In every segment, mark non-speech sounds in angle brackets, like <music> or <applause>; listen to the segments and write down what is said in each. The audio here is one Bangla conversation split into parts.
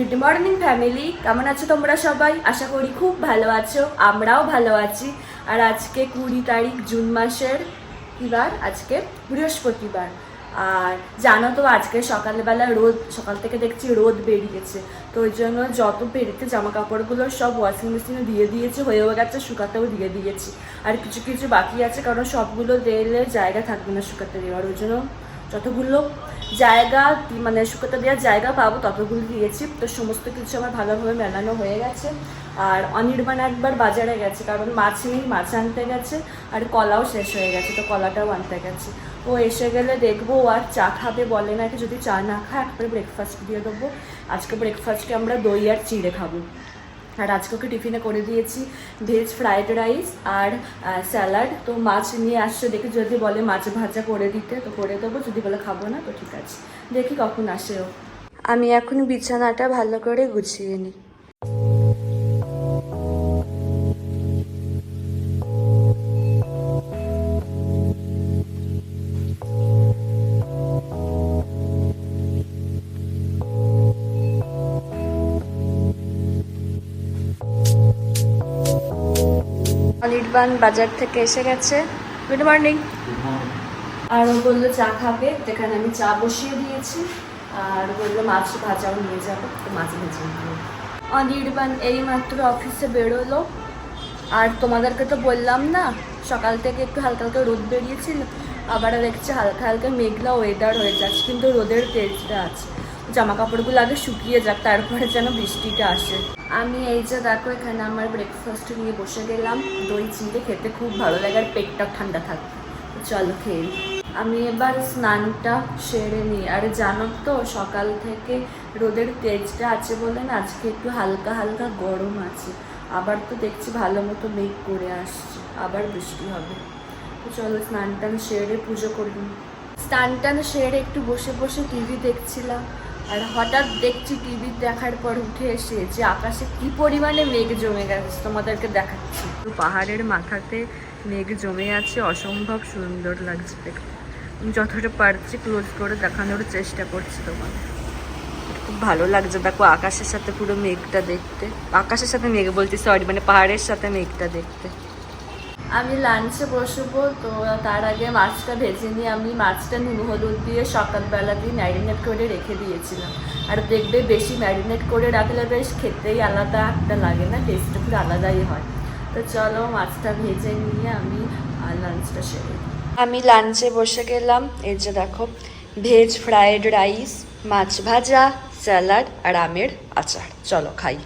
গুড মর্নিং ফ্যামিলি কেমন আছো তোমরা সবাই? আশা করি খুব ভালো আছো। আমরাও ভালো আছি। আর আজকে কুড়ি তারিখ জুন মাসের কিবার আজকে বৃহস্পতিবার। আর জানো তো, আজকে সকালবেলা রোদ, সকাল থেকে দেখছি রোদ বেরিয়েছে। তো ওই জন্য যত বেরিয়েছে জামা কাপড়গুলো সব ওয়াশিং মেশিনে দিয়ে দিয়েছে, হয়েও গেছে, শুকাতেও দিয়ে দিয়েছি। আর কিছু কিছু বাকি আছে, কারণ সবগুলো দিলে জায়গা থাকবে না শুকাতে দেওয়ার। ওই জন্য যতগুলো জায়গা মানে শুকোতে দেওয়ার জায়গা পাবো, ততগুলো দিয়েছি। তো সমস্ত কিছু আমার ভালোভাবে মেলানো হয়ে গেছে। আর অনির্বাণ একবার বাজারে গেছে, কারণ মাছ নেই, মাছ আনতে গেছে, আর কলাও শেষ হয়ে গেছে, তো কলাটাও আনতে গেছে। ও এসে গেলে দেখব আর চা খাবে বলে নাকি যদি চা না খায়, একবারে ব্রেকফাস্ট দিয়ে দেবো। আজকে ব্রেকফাস্টে আমরা দই আর চিড়ে খাব। আর আজকে ওকে টিফিনে করে দিয়েছি ভেজ ফ্রাইড রাইস আর স্যালাড। তো মাছ নিয়ে আসছে, দেখি যদি বলে মাছ ভাজা করে দিতে, তো করে দেবো। যদি বলে খাব না, তো ঠিক আছে। দেখি কখন আসে ও। আমি এখন বিছানাটা ভালো করে গুছিয়ে নিই। অনির্বাণ বাজার থেকে এসে গেছে। গুড মর্নিং আর ও বলল চা খাবে? যেখানে আমি চা বসিয়ে দিয়েছি। আর বলল মাছ ভাজাও নিয়ে যাব। তো মাছ ভেজে নিয়ে অনির্বাণ এই মাত্র অফিসে বেরোলো। আর তোমাদেরকে তো বললাম না সকাল থেকে একটু হালকা হালকা রোদ বেরিয়েছিল। আবার দেখছি হালকা হালকা মেঘলা ওয়েদার হয়ে যাচ্ছে কিন্তু রোদের তেজটা আছে। জামা কাপড়গুলো আগে শুকিয়ে যাক তারপরে যেন বৃষ্টিটা আসে। আমি এই যে দেখো, এখানে আমার ব্রেকফাস্ট নিয়ে বসে গেলাম। দই চিড়ে খেতে খুব ভালো লাগে আর পেটটাও ঠান্ডা থাকে। চলো খেয়ে আমি এবার স্নানটা সেরে নিই আর জানো তো, সকাল থেকে রোদের তেজটা আছে বলে না, আজকে একটু হালকা হালকা গরম আছে। আবার তো দেখছি ভালো মতো মেঘ করে আসছে। আবার বৃষ্টি হবে। তো চলো স্নান টান সেরে পুজো করি। স্নান টান সেরে একটু বসে বসে টিভি দেখছিলাম। আর হঠাৎ দেখছি টিভি দেখার পর উঠে এসে যে আকাশে কি পরিমাণে মেঘ জমে গেছে, তোমাদেরকে দেখাচ্ছি। পাহাড়ের মাথাতে মেঘ জমে আছে, অসম্ভব সুন্দর লাগছে দেখতে। যতটা পারছি ক্লোজ করে দেখানোর চেষ্টা করছি তোমার খুব ভালো লাগছে, দেখো আকাশের সাথে পুরো মেঘটা দেখতে। আকাশের সাথে মেঘ বলছি সরি মানে পাহাড়ের সাথে মেঘটা দেখতে। আমি লাঞ্চে বসবো, তো তার আগে মাছটা ভেজে নিয়ে আমি মাছটা নুন, হলুদ দিয়ে সকালবেলা দিয়ে ম্যারিনেট করে রেখে দিয়েছিলাম। আর দেখবে বেশি ম্যারিনেট করে রাখলে বেশ খেতেই আলাদা একটা লাগে না টেস্টটা খুব আলাদাই হয়। তো চলো মাছটা ভেজে নিয়ে আমি লাঞ্চটা সেরে আমি লাঞ্চে বসে গেলাম, এই যে দেখো ভেজ ফ্রায়েড রাইস মাছ ভাজা স্যালাড আর আমের আচার। চলো খাই।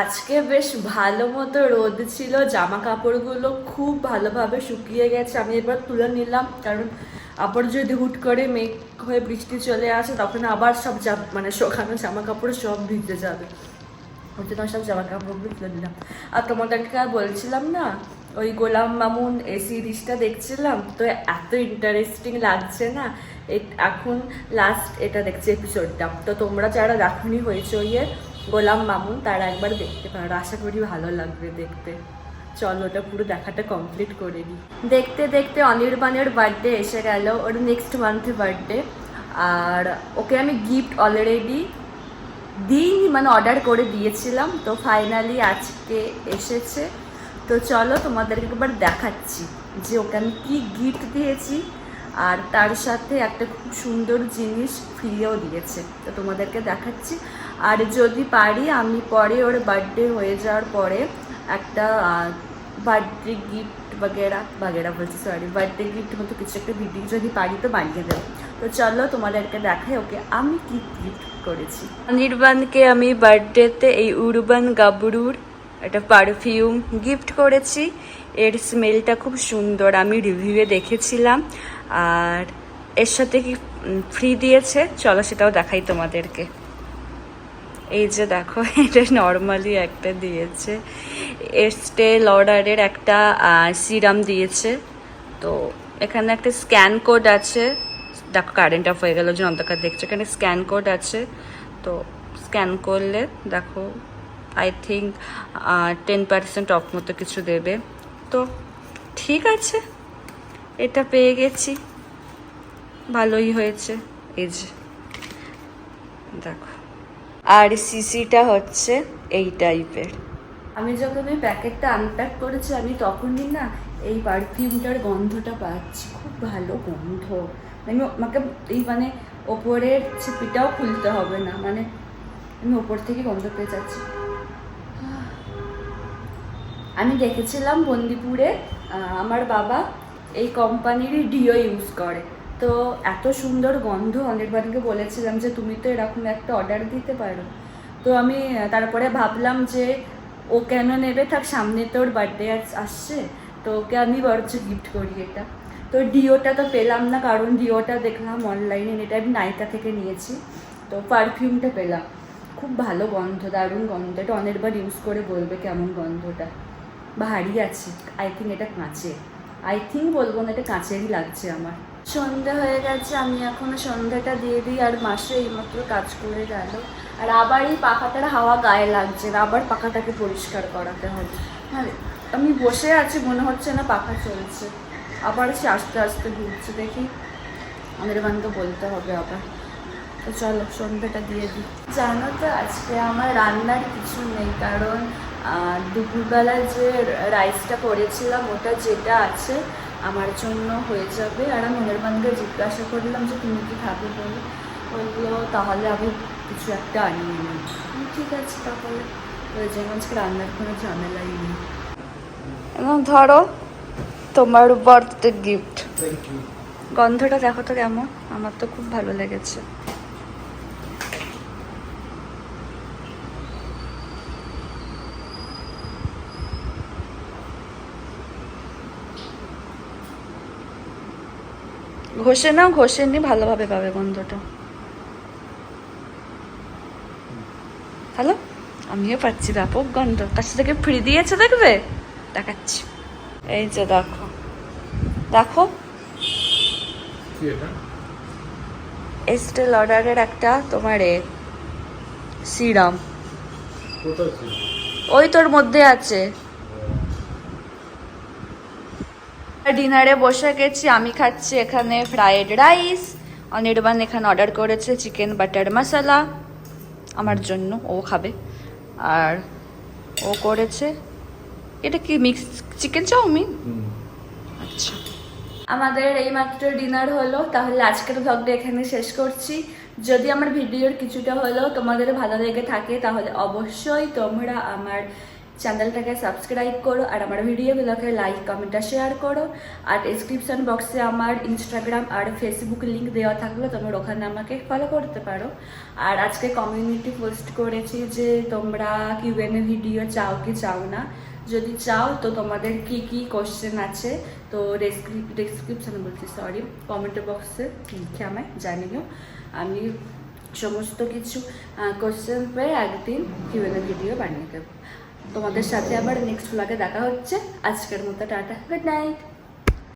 আজকে বেশ ভালো মতো রোদ ছিল জামা কাপড়গুলো খুব ভালোভাবে শুকিয়ে গেছে। আমি এবার তুলে নিলাম, কারণ আবার যদি হুট করে মেঘ হয়ে বৃষ্টি চলে আসে, তখন আবার সব মানে শোকানো জামা কাপড় সব ভিজে যাবে। ওই জন্য সব জামা কাপড়গুলো তুলে দিলাম আর তোমাদেরকে আর বলছিলাম না, ওই গোলাম মামুন এই সিরিজটা দেখছিলাম? তো এত ইন্টারেস্টিং লাগছে না? এখন লাস্ট এটা দেখছি এপিসোডটা তো তোমরা যারা দেখনি হয়েছে ওই গোলাম মামুন তারা একবার দেখতে পারো, আশা করি ভালো লাগবে দেখতে। চলো, ওটা পুরো দেখাটা কমপ্লিট করে দিই দেখতে দেখতে অনির্বাণের বার্থডে এসে গেল, ওর নেক্সট মান্থে বার্থডে আর ওকে আমি গিফট অলরেডি দিইনি মানে অর্ডার করে দিয়েছিলাম। তো ফাইনালি আজকে এসেছে। তো চলো, তোমাদেরকে একবার দেখাচ্ছি যে ওকে আমি কী গিফট দিয়েছি। আর তার সাথে একটা খুব সুন্দর জিনিস ফ্রিও দিয়েছে। তো তোমাদেরকে দেখাচ্ছি। আর যদি পারি, আমি পরে ওর বার্থডে হয়ে যাওয়ার পরে একটা বার্থডে গিফট বাগেরা বাগেরা বলছি সরি বার্থডে গিফট মতো কিছু একটা ভিডিও যদি পারি তো বানিয়ে দেবো। তো চলো তোমাদেরকে দেখাই ওকে, আমি কি গিফট করেছি। অনির্বাণকে আমি বার্থডেতে এই উরবান গাবরুর একটা পারফিউম গিফট করেছি। এর স্মেলটা খুব সুন্দর, আমি রিভিউয়ে দেখেছিলাম। আর এর সাথে কি ফ্রি দিয়েছে? চলো সেটাও দেখাই তোমাদেরকে। এই যে দেখো, <laughs> এটা নর্মালি একটা দিয়েছে। এস্টে লর্ডারের একটা সিরাম দিয়েছে। তো এখানে একটা স্ক্যান কোড আছে। দেখো কারেন্ট অফ হয়ে গেল, যে অন্ধকার দেখছ। এখানে স্ক্যান কোড আছে। তো স্ক্যান করলে, দেখো I think ten percent off মতো কিছু দেবে। তো ঠিক আছে, এটা পেয়ে গেছি। ভালোই হয়েছে। এই যে, দেখো। আর সিসিটা হচ্ছে এই টাইপের আমি যখন ওই প্যাকেটটা আনপ্যাক করেছি, আমি তখনই না এই পারফিউমটার গন্ধটা পাচ্ছি। খুব ভালো গন্ধ। আমি আমাকে এই মানে ওপরের ছিপিটাও খুলতে হবে না। মানে আমি ওপর থেকে গন্ধ পেয়ে যাচ্ছি। আমি দেখেছিলাম বন্দিপুরে আমার বাবা এই কোম্পানিরই ডিও ইউজ করে। তো এত সুন্দর গন্ধ অনির্বাণকে বলেছিলাম যে তুমি তো এরকম একটা অর্ডার দিতে পারো। তো আমি, তারপরে ভাবলাম যে ও কেন নেবে? থাক, সামনে তোর বার্থডে আসছে। তো ওকে আমি বরঞ্চ গিফট করি এটা। তো ডিওটা তো পেলাম না, কারণ ডিওটা দেখলাম অনলাইনে এটা আমি নাইকা থেকে নিয়েছি। তো পারফিউমটা পেলাম। খুব ভালো গন্ধ, দারুণ গন্ধ। এটা অনেকবার ইউজ করে বলবে কেমন গন্ধটা। ভারী আছে। আই থিঙ্ক এটা কাঁচের আই থিঙ্ক বলব না, এটা কাঁচেরই লাগছে আমার। সন্ধ্যা হয়ে গেছে, আমি এখনও সন্ধ্যাটা দিয়ে দিই, আর মাসে এইমাত্র কাজ করে গেল। আর আবার এই পাখাটার হাওয়া গায়ে লাগছে আবার পাখাটাকে পরিষ্কার করাতে হবে। হ্যাঁ আমি বসে আছি, মনে হচ্ছে না পাখা চলছে। আবার সে আস্তে আস্তে ঘুরছে, দেখি। আমাদের বান্ধব বলতে হবে আবার। তো চলো সন্ধ্যাটা দিয়ে দিই। জানো তো, আজকে আমার রান্নার কিছু নেই, কারণ দুপুরবেলা যে রাইসটা করেছিলাম, ওটা যেটা আছে আমার জন্য হয়ে যাবে। আর আমি অনির্বাণকে জিজ্ঞাসা করলাম যে তুমি কি খাবে বলে? বলল তাহলে আমি কিছু একটা আনিয়ে নিই ঠিক আছে তাহলে। ওই জন্য আজকে রান্নার কোনো ঝামেলাই নেই। এবং ধরো তোমার বার্থডে গিফট গন্ধটা দেখো তো কেমন? আমার তো খুব ভালো লেগেছে। ঘষে নাও ঘষে নি ভালোভাবে পাবে গন্ধটা হ্যালো? আমিও পাচ্ছি ব্যাপক গন্ধ। কাছে থেকে ফ্রি দিয়েছে দেখবে? দেখাচ্ছি। এই যে দেখো। দেখো। কি এস্টেল অর্ডারের একটা তোমার এ সিরাম ওই তোর মধ্যে আছে। ডিনারে বসে গেছি আমি খাচ্ছি এখানে ফ্রায়েড রাইস অনির্বাণ এখানে অর্ডার করেছে চিকেন বাটার মশলা আমার জন্য ও খাবে। আর ও করেছে এটা কি মিক্স চিকেন চাউমিন? আচ্ছা। আমাদের এইমাত্র ডিনার হলো তাহলে আজকের ভ্লগটা এখানে শেষ করছি। যদি আমার ভিডিওর কিছুটা হলেও তোমাদের ভালো লেগে থাকে তাহলে অবশ্যই তোমরা আমার চ্যানেলটাকে সাবস্ক্রাইব করো আর আমার ভিডিওগুলোকে লাইক কমেন্ট আর শেয়ার করো। আর ডিসক্রিপশন বক্সে আমার ইনস্টাগ্রাম আর ফেসবুক লিংক দেওয়া থাকলে তোমরা ওখানে আমাকে ফলো করতে পারো। আর আজকে কমিউনিটি পোস্ট করেছি যে তোমরা কিউএনএ ভিডিও চাও কি চাও না? যদি চাও তো তোমাদের কি কি কোশ্চেন আছে, তো ডেসক্রিপশনে বলছি সরি কমেন্ট বক্সে লিখে আমায় জানিও। আমি সমস্ত কিছু কোশ্চেন পেয়ে একদিন কিউএনএ ভিডিও বানিয়ে দেবো। তোমাদের সাথে আবার নেক্সট ব্লগে দেখা হচ্ছে। আজকের মতো টাটা গুড নাইট